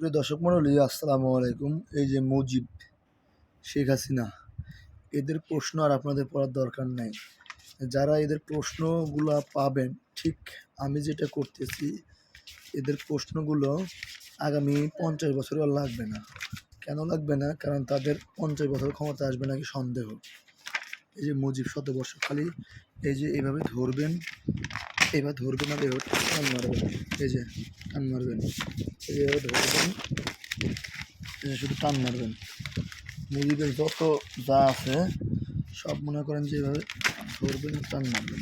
প্রিয় দর্শক মণ্ডলী, আসসালামু আলাইকুম। এই যে মুজিব, শেখ হাসিনা, এদের প্রশ্ন আর আপনাদের পড়ার দরকার নাই। যারা এদের প্রশ্নগুলো পাবেন, ঠিক আমি যেটা করতেছি, এদের প্রশ্নগুলো আগামী পঞ্চাশ বছরও আর লাগবে না। কেন লাগবে না? কারণ তাদের পঞ্চাশ বছর ক্ষমতা আসবে নাকি সন্দেহ। এই যে মুজিব শতবর্ষ, খালি এই যে এভাবে ধরবেন এবার ধরবে না এভাবে টান মারবেন এই যে, টান মারবেন। এভাবে ধরবেন শুধু টান মারবেন। মুরগিদের যত যা আছে, সব মনে করেন যে এভাবে ধরবেন, টান মারবেন।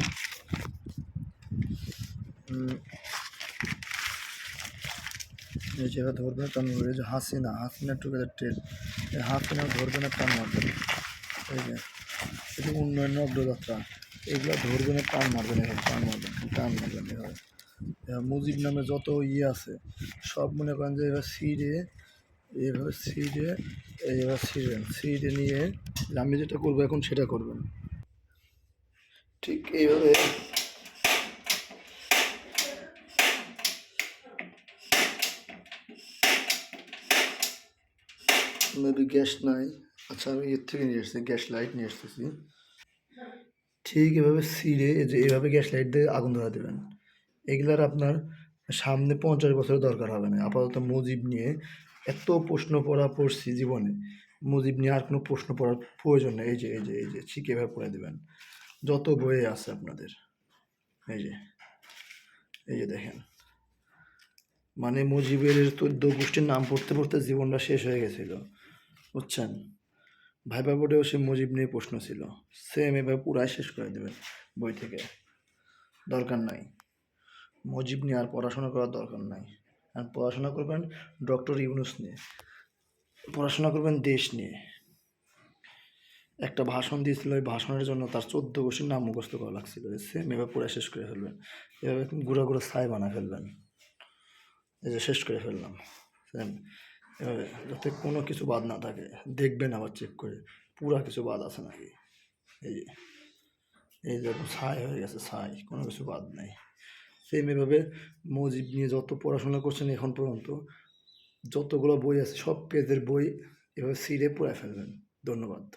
এই যে ধরবেন আর টান মারবেন এই যে হাসিনা হাসিনা টুগেদার ট্রেন এই হাসিনা ধরবে না, টান মারবেন এই যে এটি উন্নয়নের অগ্রযাত্রা। এগুলো ধরবেন আর টান মারবেন, এভাবে টান মারবেন টান মারবেন এভাবে। এবার মুজিব নামে যত ইয়ে আছে, সব মনে করেন যে এবার সিঁড়ে এইভাবে সিডে এইভাবে সিডেন সিডে নিয়ে আমি যেটা করব এখন সেটা করবেন। ঠিক এইভাবে। মেবি গ্যাস নাই। আচ্ছা আমি এর থেকে নিয়ে এসেছি গ্যাস লাইট নিয়ে এসেছি ঠিক এভাবে সিঁড়ে এই যে এভাবে গ্যাস লাইট দিয়ে আগুন ধরা দেবেন। এগুলার আপনার সামনে পঞ্চাশ বছরের দরকার হবে না। আপাতত মুজিব নিয়ে এত প্রশ্ন পড়া পড়ছি জীবনে। মুজিব নিয়ে আর কোনো প্রশ্ন পড়ার প্রয়োজন নেই। এই যে এই যে এই যে ঠিক এভাবে পড়ে দেবেন। যত বইয়ে আছে আপনাদের। এই যে এই যে দেখেন। মানে মুজিবের চোদ্দ গোষ্ঠীর নাম পড়তে পড়তে জীবনটা শেষ হয়ে গেছিল। বুঝছেন? ভাইবা বোর্ডেও সে মুজিব নিয়ে প্রশ্ন ছিল। সেম এভাবে পুরাই শেষ করে দেবেন বই থেকে। দরকার নাই। মুজিব নিয়ে আর পড়াশোনা করার দরকার নাই। আর পড়াশোনা করবেন ডক্টর ইউনুস নিয়ে। পড়াশোনা করবেন দেশ নিয়ে। একটা ভাষণ দিয়েছিল ওই ভাষণের জন্য তার চোদ্দ গোষ্ঠীর নাম মুখস্থ করা লাগছিল। সেম এভাবে পুরো শেষ করে ফেলবেন। এভাবে গুঁড়া গুঁড়ো ছাই বানা ফেলবেন। এই যে শেষ করে ফেললাম। সেম যাতে কোনো কিছু বাদ না থাকে। দেখবেন আবার চেক করে। পুরা কিছু বাদ আছে নাকি? এই যে এই যে ছাই হয়ে গেছে, ছাই, কোনো কিছু বাদ নেই। সেম এভাবে মজিব নিয়ে যত পড়াশোনা করছেন এখন পর্যন্ত, যতগুলো বই আছে, সব পেজের বই এভাবে সিরে পড়ে ফেলবেন। ধন্যবাদ।